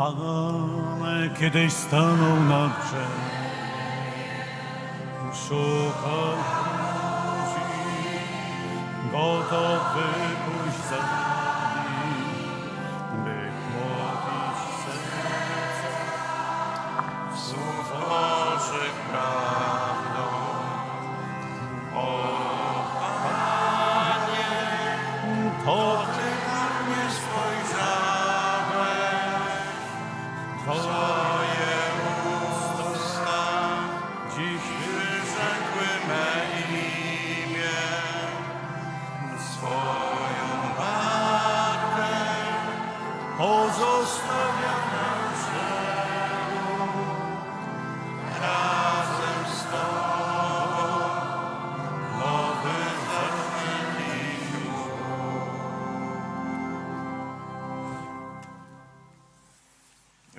Pan kiedyś stanął na brzeg, szukał ludzi, gotowy pójść za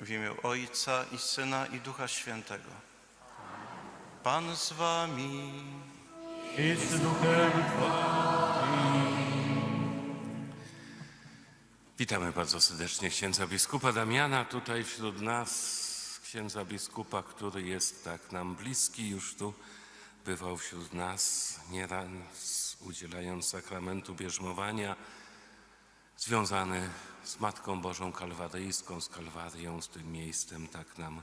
W imię Ojca i Syna i Ducha Świętego. Pan z Wami. i z duchem. Witamy bardzo serdecznie księdza biskupa Damiana tutaj wśród nas, księdza biskupa, który jest tak nam bliski, już tu bywał wśród nas, nieraz udzielając sakramentu bierzmowania, związany z Matką Bożą Kalwaryjską, z Kalwarią, z tym miejscem tak nam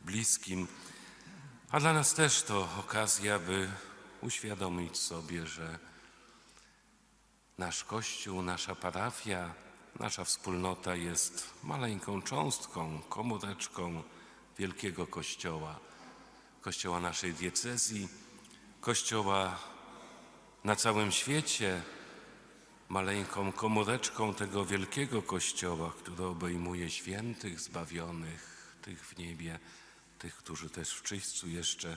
bliskim. A dla nas też to okazja, by uświadomić sobie, że Nasz kościół, nasza parafia, nasza wspólnota jest maleńką cząstką, komóreczką wielkiego kościoła. Kościoła naszej diecezji, kościoła na całym świecie, maleńką komóreczką tego wielkiego kościoła, który obejmuje świętych, zbawionych, tych w niebie, tych, którzy też w czyśćcu jeszcze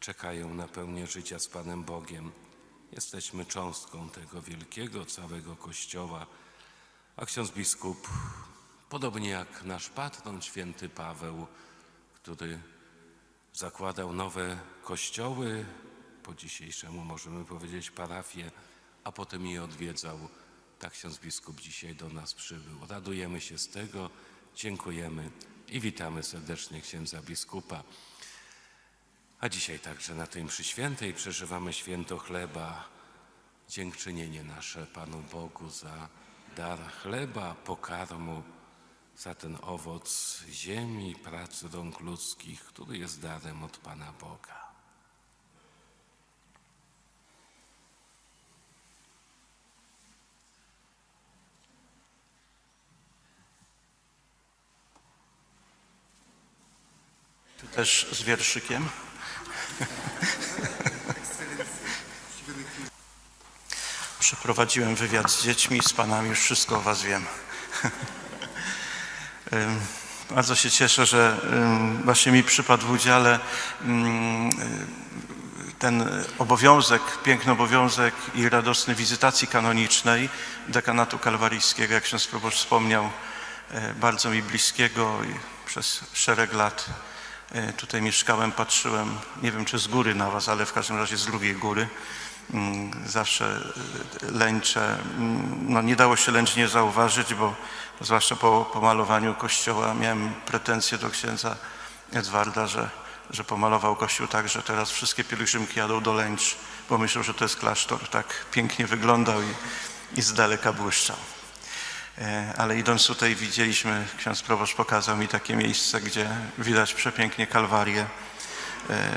czekają na pełnię życia z Panem Bogiem. Jesteśmy cząstką tego wielkiego, całego Kościoła, a ksiądz biskup, podobnie jak nasz patron święty Paweł, który zakładał nowe kościoły, po dzisiejszemu możemy powiedzieć parafie, a potem je odwiedzał, tak ksiądz biskup dzisiaj do nas przybył. Radujemy się z tego, dziękujemy i witamy serdecznie księdza biskupa. A dzisiaj także na tej mszy świętej przeżywamy święto chleba, dziękczynienie nasze Panu Bogu za dar chleba, pokarmu, za ten owoc ziemi, pracy rąk ludzkich, który jest darem od Pana Boga. Też z wierszykiem. Przeprowadziłem wywiad z dziećmi, z panami, już wszystko o was wiem. Bardzo się cieszę, że właśnie mi przypadł w udziale ten obowiązek, piękny obowiązek i radosny wizytacji kanonicznej dekanatu kalwaryjskiego, jak ksiądz proboszcz wspomniał, e, bardzo mi bliskiego i przez szereg lat tutaj mieszkałem, patrzyłem, nie wiem czy z góry na was, ale w każdym razie z drugiej góry. Mm, Zawsze e, lęcze, mm, no nie dało się lęcz nie zauważyć, bo zwłaszcza po pomalowaniu kościoła miałem pretensje do księdza Edwarda, że, że pomalował kościół tak, że teraz wszystkie pielgrzymki jadą do Lęcz, bo myślą, że to jest klasztor. Tak pięknie wyglądał i, i z daleka błyszczał. E, Ale idąc tutaj widzieliśmy, ksiądz proboszcz pokazał mi takie miejsce, gdzie widać przepięknie Kalwarię. E,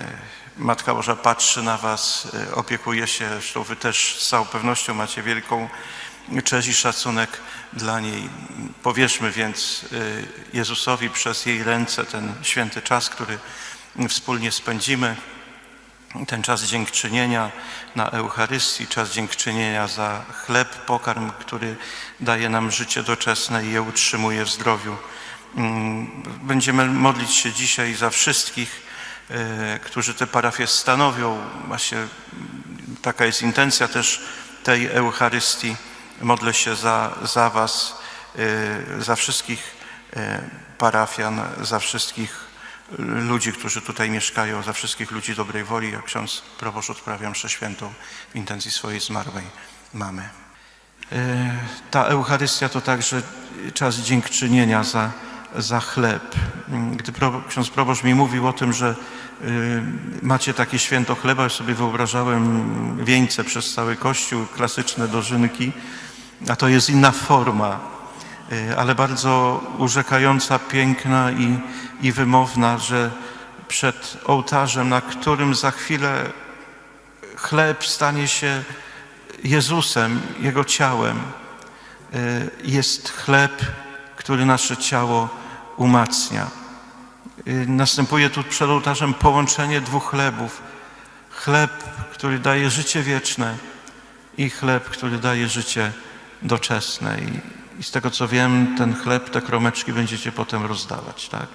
Matka Boża patrzy na was, e, opiekuje się, zresztą wy też z całą pewnością macie wielką cześć i szacunek dla niej. Powierzmy więc Jezusowi przez jej ręce ten święty czas, który wspólnie spędzimy ten czas dziękczynienia na Eucharystii, czas dziękczynienia za chleb, pokarm, który daje nam życie doczesne i je utrzymuje w zdrowiu. Mm, Będziemy modlić się dzisiaj za wszystkich, e, którzy te parafie stanowią. Właśnie mm, taka jest intencja też tej Eucharystii. Modlę się za, za Was, e, za wszystkich e, parafian, za wszystkich ludzi, którzy tutaj mieszkają, za wszystkich ludzi dobrej woli, jak ksiądz proboszcz odprawia mszę świętą w intencji swojej zmarłej mamy. E, Ta Eucharystia to także czas dziękczynienia za za chleb. Gdy pro, ksiądz proboszcz mi mówił o tym, że y, macie takie święto chleba, ja sobie wyobrażałem wieńce przez cały kościół, klasyczne dożynki, a to jest inna forma, y, ale bardzo urzekająca, piękna i, i wymowna, że przed ołtarzem, na którym za chwilę chleb stanie się Jezusem, Jego ciałem, y, jest chleb, który nasze ciało umacnia. Y, Następuje tu przed ołtarzem połączenie dwóch chlebów. Chleb, który daje życie wieczne i chleb, który daje życie doczesne. I, i z tego co wiem, ten chleb, te kromeczki będziecie potem rozdawać, tak?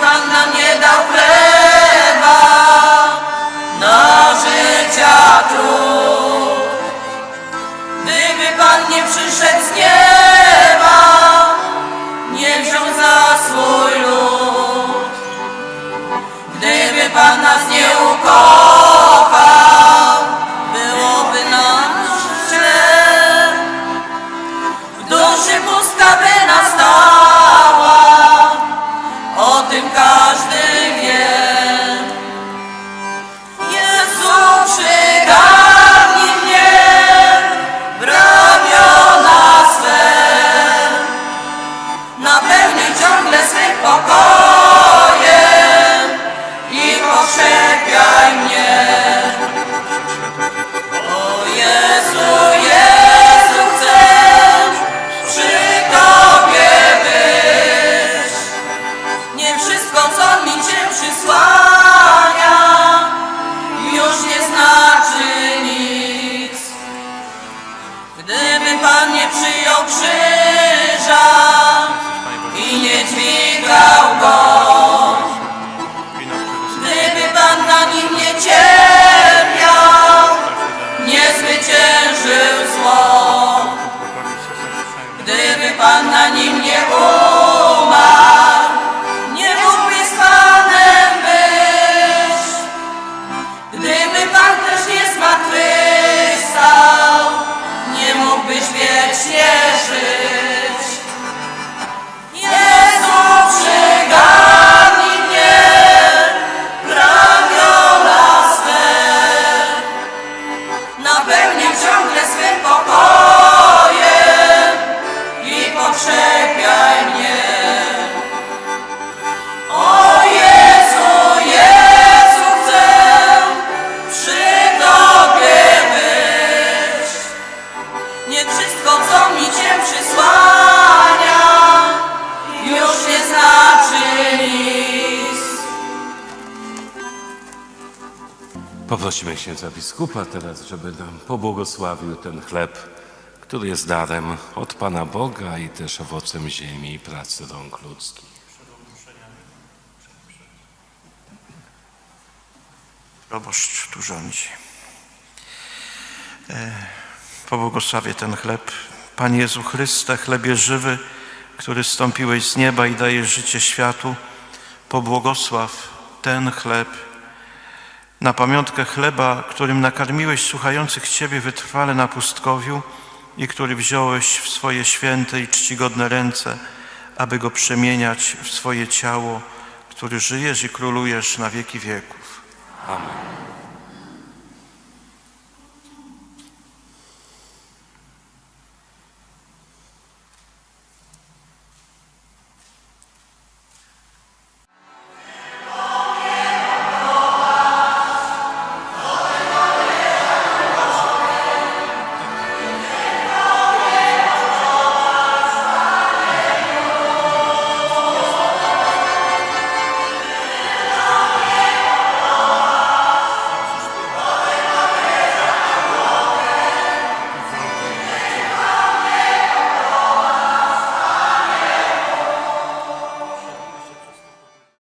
Pan nam nie dał chleba na życia trud, gdyby Pan nie przyszedł z nieba, nie wziął za swój lud, gdyby Pan nas nie ukochał, Papai! Ciągle swym pokojem Poprosimy księdza biskupa teraz, żeby nam pobłogosławił ten chleb, który jest darem od Pana Boga i też owocem ziemi i pracy rąk ludzkich. Proboszcz tu rządzi. E, Pobłogosławię ten chleb. Panie Jezu Chryste, chlebie żywy, który stąpiłeś z nieba i dajesz życie światu, pobłogosław ten chleb na pamiątkę chleba, którym nakarmiłeś słuchających Ciebie wytrwale na pustkowiu i który wziąłeś w swoje święte i czcigodne ręce, aby go przemieniać w swoje ciało, który żyjesz i królujesz na wieki wieków. Amen.